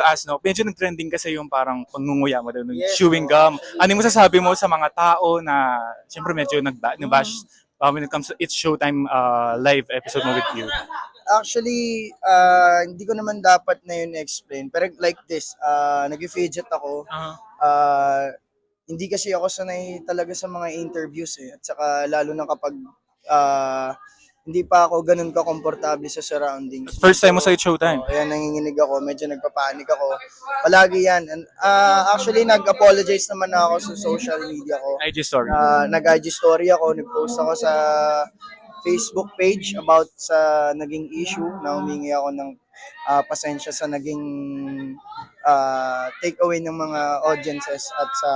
to ask, no, medyo nag-trending kasi yung parang pangunguya mo, yung Yes, chewing gum. Ano yung masasabi mo sa mga tao na, siyempre medyo nag- nabash uh, when it comes to It's Showtime uh, live episode mo with you? Actually, ah, hindi ko naman dapat na yun explain. Pero like this, uh, nag-fidget ako. Ah, hindi kasi ako sanay talaga sa mga interviews eh. At saka lalo na kapag ah, hindi pa ako ganun ka-komportable sa surroundings. First time mo sa It's Showtime? Oh, ayan, nanginginig ako. Medyo nagpapanik ako. Palagi yan. And, ah, actually, nag-apologize naman ako sa social media ko. IG story. Uh, nag-IG story ako, nag-post ako sa Facebook page about sa naging issue na humingi ako ng ah, pasensya sa naging ah, takeaway ng mga audiences at sa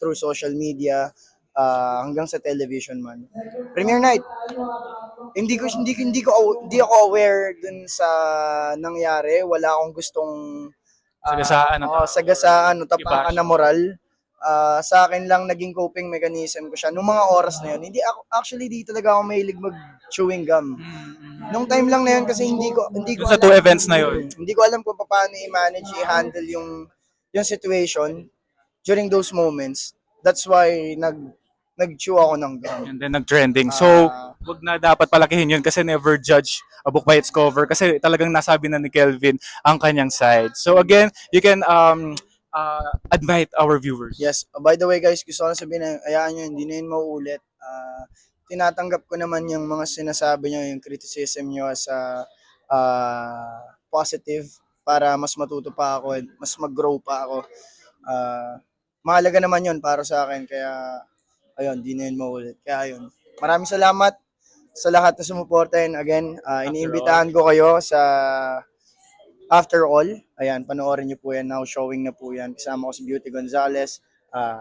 through social media ah, hanggang sa television man. Premiere night. Hindi ko hindi ko hindi ko hindi ako aware dun sa nangyari. Wala akong gustong ah, Sagasaan ng tao. sagasaan o tapakan na moral. Ah, sa akin lang naging coping mechanism ko siya nung mga oras na yun. Hindi ako actually di talaga ako mahilig mag chewing gum. Nung time lang na yun kasi hindi ko hindi ko sa two events na yun. hindi ko alam kung paano i-manage i-handle yung yung situation during those moments. That's why nag nag-chew ako ng gum. And then nag-trending. So, Ah. Wag na dapat palakihin yun kasi never judge a book by its cover kasi talagang nasabi na ni Kelvin ang kanyang side. So again, you can um uh, advise our viewers. Yes. Uh, by the way guys, gusto ko lang sabihin na ayaan nyo, hindi na yun mauulit. Ah, tinatanggap ko naman yung mga sinasabi nyo, yung criticism nyo as a ah, positive para mas matuto pa ako and mas mag-grow pa ako. Ah, mahalaga naman yun para sa akin kaya ayun, di na yun mauulit. Kaya ayun. Maraming salamat sa lahat na sumuporta and again, ah, iniimbitahan ko kayo sa After All. Ayan, panoorin niyo po yan now. Showing na po yan. Kasama ko si Beauty Gonzalez, ah,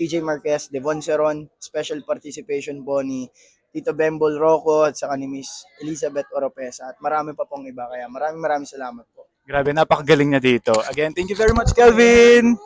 TJ Marquez, Devon Seron, special participation po ni Tito Bembol Rocco at saka ni Miss Elizabeth Oropesa at marami pa pong iba. Kaya maraming maraming salamat po. Grabe, napakagaling niya dito. Again, thank you very much, Kelvin!